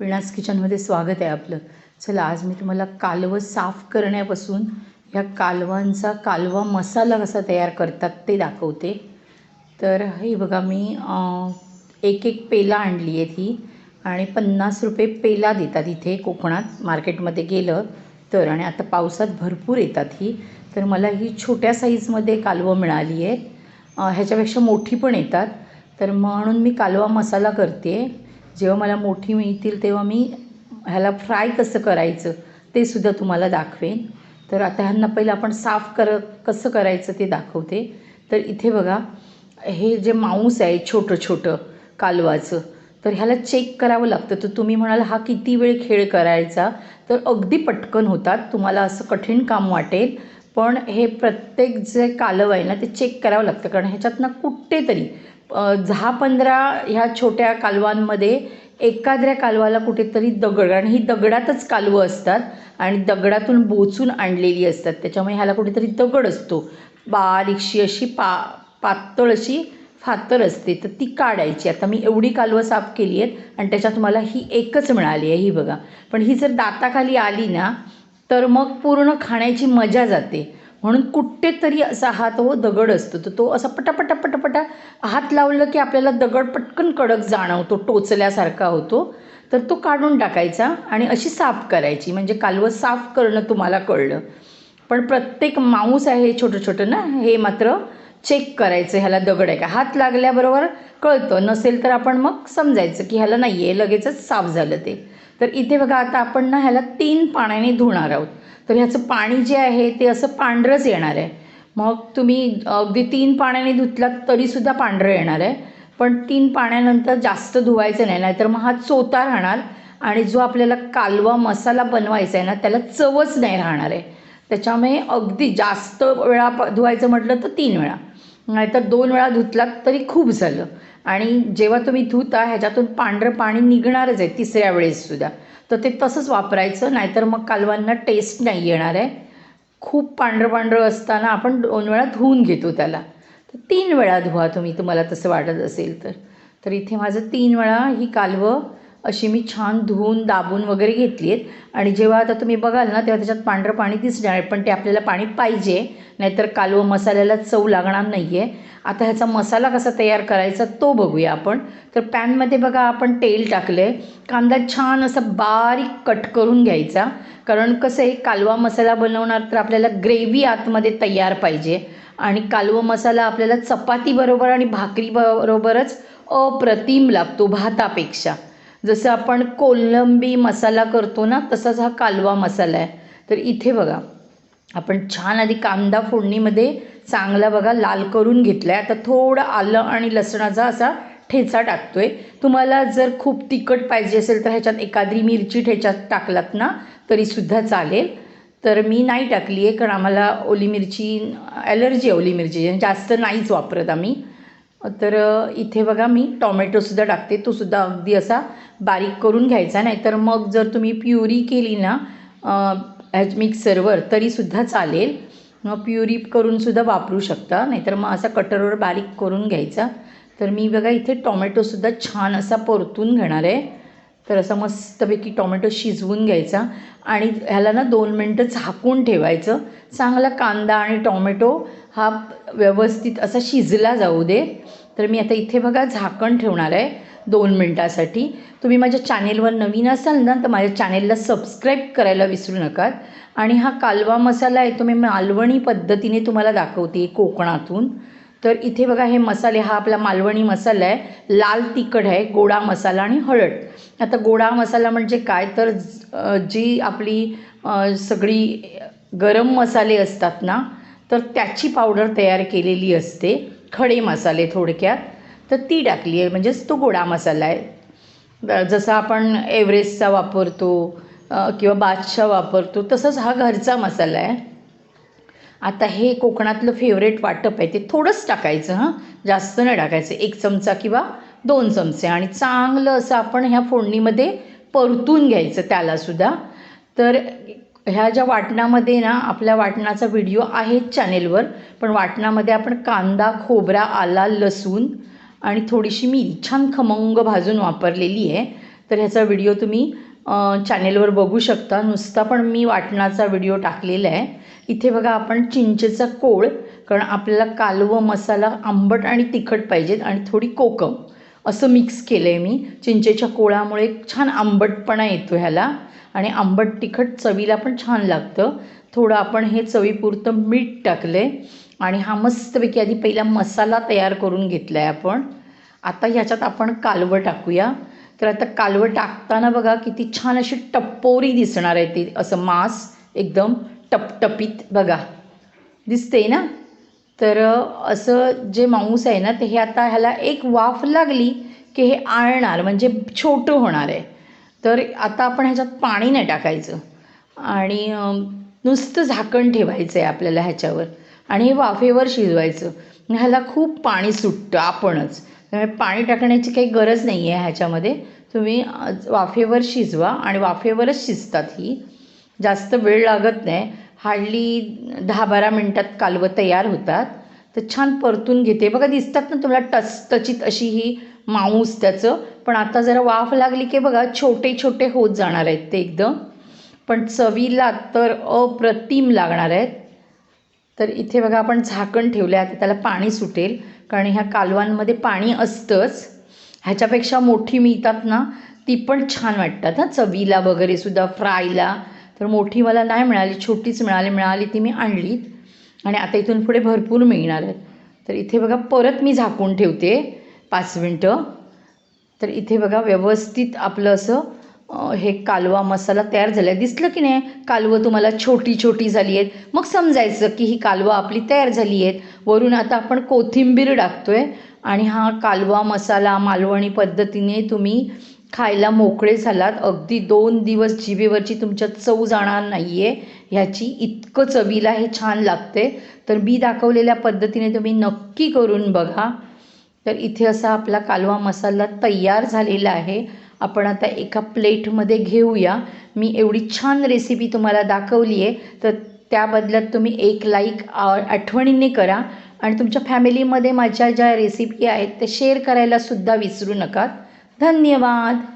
पिणास किचनमध्ये स्वागत आहे आपलं. चला आज मी तुम्हाला कालवं साफ करण्यापासून ह्या कालवांचा कालवा मसाला कसा तयार करतात ते दाखवते. तर हे बघा मी एक एक पेला आणली आहे ही आणि पन्नास रुपये पेला देतात इथे कोकणात. मार्केटमध्ये गेलं तर आणि आता पावसात भरपूर येतात ही. तर मला ही छोट्या साईजमध्ये कालवं मिळाली आहेत. ह्याच्यापेक्षा मोठी पण येतात. तर म्हणून मी कालवा मसाला करते. जेव्हा मला मोठी मिळतील तेव्हा मी ह्याला फ्राय कसं करायचं ते सुद्धा तुम्हाला दाखवेन. तर आता ह्यांना पहिलं आपण साफ कर कसं करायचं ते दाखवते. तर इथे बघा हे जे मांस आहे छोटं छोटं कालवाचं तर ह्याला चेक करावं लागतं. तर तुम्ही म्हणाल हा किती वेळ खेळ करायचा? तर अगदी पटकन होतात. तुम्हाला असं कठीण काम वाटेल पण हे प्रत्येक जे कालव आहे ना ते चेक करावं लागतं. कारण ह्याच्यात ना कुठेतरी दहा पंधरा ह्या छोट्या कालवांमध्ये एखाद्या कालवाला कुठेतरी दगड आणि ही दगडातच कालवं असतात आणि दगडातून बोचून आणलेली असतात. त्याच्यामुळे ह्याला कुठेतरी दगड असतो. बारीकशी अशी पा पातळ अशी फातर असते. तर ती काढायची. आता मी एवढी कालवं साफ केली आहेत आणि त्याच्यात मला ही एकच मिळाली आहे ही बघा. पण ही जर दाताखाली आली ना तर मग पूर्ण खाण्याची मजा जाते. म्हणून कुठेतरी असा हा तो दगड असतो. तर तो असा पटापटा पटापटा हात लावलं की आपल्याला दगड पटकन कडक जाणवतो टोचल्यासारखा होतो. तर तो काढून टाकायचा आणि अशी साफ करायची. म्हणजे कालवं साफ करणं तुम्हाला कळलं. पण प्रत्येक मांस आहे हे छोटं छोटं ना हे मात्र चेक करायचं. ह्याला दगड आहे का? हात लागल्याबरोबर कळतं. नसेल तर आपण मग समजायचं की ह्याला नाही आहे लगेचच साफ झालं ते. तर इथे बघा आता आपण ना ह्याला तीन पाण्याने धुणार आहोत. तर ह्याचं पाणी जे आहे ते असं पांढरंच येणार आहे. मग तुम्ही अगदी तीन पाण्याने धुतलात तरीसुद्धा पांढरं येणार आहे. पण तीन पाण्यानंतर जास्त धुवायचं नाही नाहीतर मग हा चोता राहणार आणि जो आपल्याला कालवा मसाला बनवायचा आहे ना त्याला चवच नाही राहणार आहे. त्याच्यामुळे अगदी जास्त वेळा प धुवायचं म्हटलं तर तीन वेळा. नाहीतर दोन वेळा धुतलात तरी खूप झालं. आणि जेव्हा तुम्ही धुता ह्याच्यातून पांढरं पाणी निघणारच आहे तिसऱ्या वेळेससुद्धा तर ते तसंच वापरायचं नाहीतर मग कालवांना टेस्ट नाही येणार आहे. खूप पांढरं पांढरं असताना आपण दोन वेळा धुवून घेतो त्याला. तर तीन वेळा धुवा तुम्ही तुम्हाला तसं वाटत असेल तर. तर इथे माझं तीन वेळा ही कालवं अशी मी छान धुवून दाबून वगैरे घेतली आहेत. आणि जेव्हा आता तुम्ही बघाल ना तेव्हा त्याच्यात पांढरं पाणी दिसणार आहे पण ते आपल्याला पाणी पाहिजे. नाहीतर कालवं मसाल्याला चव लागणार नाही आहे आता ह्याचा मसाला कसा तयार करायचा तो बघूया आपण. तर पॅनमध्ये बघा आपण तेल टाकलं आहे कांदा छान असा बारीक कट करून घ्यायचा. कारण कसं आहे कालवा मसाला बनवणार तर आपल्याला ग्रेव्ही आतमध्ये तयार पाहिजे. आणि कालवा मसाला आपल्याला चपातीबरोबर आणि भाकरीबरोबरच अप्रतिम लागतो भातापेक्षा. जसं आपण कोलंबी मसाला करतो ना तसाच हा कालवा मसाला आहे. तर इथे बघा आपण छान आधी कांदा फोडणीमध्ये चांगला बघा लाल करून घेतला आहे आता थोडं आलं आणि लसणाचा असा ठेचा टाकतो आहे तुम्हाला जर खूप तिखट पाहिजे असेल तर ह्याच्यात एखादी मिरची ठेच्यात टाकलात ना तरीसुद्धा चालेल. तर मी नाही टाकली आहे कारण आम्हाला ओली मिरची ॲलर्जी आहे ओली मिरची. जास्त नाहीच वापरत आम्ही. तर इथे बघा मी टॉमॅटोसुद्धा टाकते. तो सुद्धा अगदी असा बारीक करून घ्यायचा. नाहीतर मग जर तुम्ही प्युरी केली ना अ, ह्याच मिक्सरवर तरीसुद्धा चालेल. मग प्युरी करूनसुद्धा वापरू शकता. नाहीतर मग असा कटरवर बारीक करून घ्यायचा. तर मी बघा इथे टॉमॅटोसुद्धा छान असा परतून घेणार आहे. तर असा मस्तपैकी टॉमॅटो शिजवून घ्यायचा. आणि ह्याला ना दोन मिनटं झाकून ठेवायचं. चांगला कांदा आणि टॉमॅटो हा व्यवस्थित असा शिजला जाऊ दे. तर मी आता इथे बघा झाकण ठेवणार आहे दोन मिनटासाठी. तुम्ही माझ्या चॅनेलवर नवीन असाल ना तर माझ्या चॅनेलला सबस्क्राईब करायला विसरू नका. आणि हा कालवा मसाला आहे तो मी मालवणी पद्धतीने तुम्हाला दाखवते कोकणातून. तर इथे बघा हे मसाले हा आपला मालवणी मसाला आहे. लाल तिखट आहे गोडा मसाला आणि हळद. आता गोडा मसाला म्हणजे काय? तर जी आपली सगळी गरम मसाले असतात ना तर त्याची पावडर तयार केलेली असते. खडे मसाले थोडक्यात. तर ती टाकली आहे. म्हणजेच तो गोडा मसाला आहे. जसं आपण एव्हरेस्टचा वापरतो किंवा बादशाह वापरतो तसंच हा घरचा मसाला आहे. आता हे कोकणातलं फेवरेट वाटप आहे. ते थोडंच टाकायचं हां. जास्त नाही टाकायचं. एक चमचा किंवा दोन चमचे. आणि चांगलं असं आपण ह्या फोडणीमध्ये परतून घ्यायचं त्यालासुद्धा. तर ह्या ज्या वाटणामध्ये ना आपल्या वाटणाचा व्हिडिओ आहेच चॅनेलवर पण वाटणामध्ये आपण कांदा खोबरा आला लसूण आणि थोडीशी मिरी छान खमंग भाजून वापरलेली आहे. तर ह्याचा व्हिडिओ तुम्ही चॅनेलवर बघू शकता. नुसता पण मी वाटणाचा व्हिडिओ टाकलेला आहे. इथे बघा आपण चिंचेचा कोळ कारण आपल्याला कालवं मसाला आंबट आणि तिखट पाहिजेत आणि थोडी कोकम. असं मिक्स केलं आहे मी. चिंचेच्या कोळामुळे एक छान आंबटपणा येतो ह्याला. आणि आंबट तिखट चवीला पण छान लागतं. थोडं आपण हे चवीपुरतं मीठ टाकलं आहे आणि हा मस्तपैकी आधी पहिला मसाला तयार करून घेतला आहे आपण. आता ह्याच्यात आपण कालवं टाकूया. तर आता कालवं टाकताना बघा किती छान अशी टप्पोरी दिसणार आहे ती. असं मांस एकदम टपटपीत बघा. दिसते ना? तर असं जे मांस आहे ना ते हे आता ह्याला एक वाफ लागली की हे आळणार म्हणजे छोटं होणार आहे. तर आता आपण ह्याच्यात पाणी नाही टाकायचं. आणि नुसतं झाकण ठेवायचं आहे आपल्याला ह्याच्यावर. आणि हे वाफेवर शिजवायचं. ह्याला खूप पाणी सुटतं आपणच. त्यामुळे पाणी टाकण्याची काही गरज नाही आहे ह्याच्यामध्ये. तुम्ही वाफेवर शिजवा आणि वाफेवरच शिजतात ही. जास्त वेळ लागत नाही. हार्डली दहा बारा मिनटात कालवं तयार होतात. तर छान परतून घेते. बघा दिसतात ना तुला टचटचित अशी ही मांस त्याचं. पण आता जरा वाफ लागली की बघा छोटे छोटे होत जाणार आहेत ते एकदम. पण चवीला तर अप्रतिम लागणार आहेत. तर इथे बघा आपण झाकण ठेवलं आहे आता त्याला पाणी सुटेल. कारण ह्या कालवांमध्ये पाणी असतंच. ह्याच्यापेक्षा मोठी मिळतात ना ती पण छान वाटतात हां चवीला वगैरे सुद्धा फ्रायला. तर मोठी मला नाही मिळाली छोटीच मिळाली मिळाली ती मी आणलीत. आणि आता इथून पुढे भरपूर मिळणार आहेत. तर इथे बघा परत मी झाकून ठेवते पाच मिनटं. तर इथे बघा व्यवस्थित आपलं असं हे कालवा मसाला तयार झाला आहे दिसलं की नाही? कालवं तुम्हाला छोटी छोटी झाली आहेत. मग समजायचं की ही कालवा आपली तयार झाली आहेत. वरून आता आपण कोथिंबीर टाकतो आहे आणि हा कालवा मसाला मालवणी पद्धतीने तुम्ही खायला मोकळे झालात. अगदी दोन दिवस जिभेवरची तुमच्या चव जाणार नाही आहे ह्याची इतकं चवीला हे छान लागते. तर मी दाखवलेल्या पद्धतीने तुम्ही नक्की करून बघा. तर इथे असा आपला कालवा मसाला तयार झालेला आहे. आपण आता एका प्लेटमध्ये घेऊया. मी एवढी छान रेसिपी तुम्हाला दाखवली आहे. तर त्या बदल्यात तुम्ही एक लाईक आठवणीने करा. आणि तुमच्या फॅमिलीमध्ये माझ्या ज्या रेसिपी आहेत त्या शेअर करायला सुद्धा विसरू नका. धन्यवाद.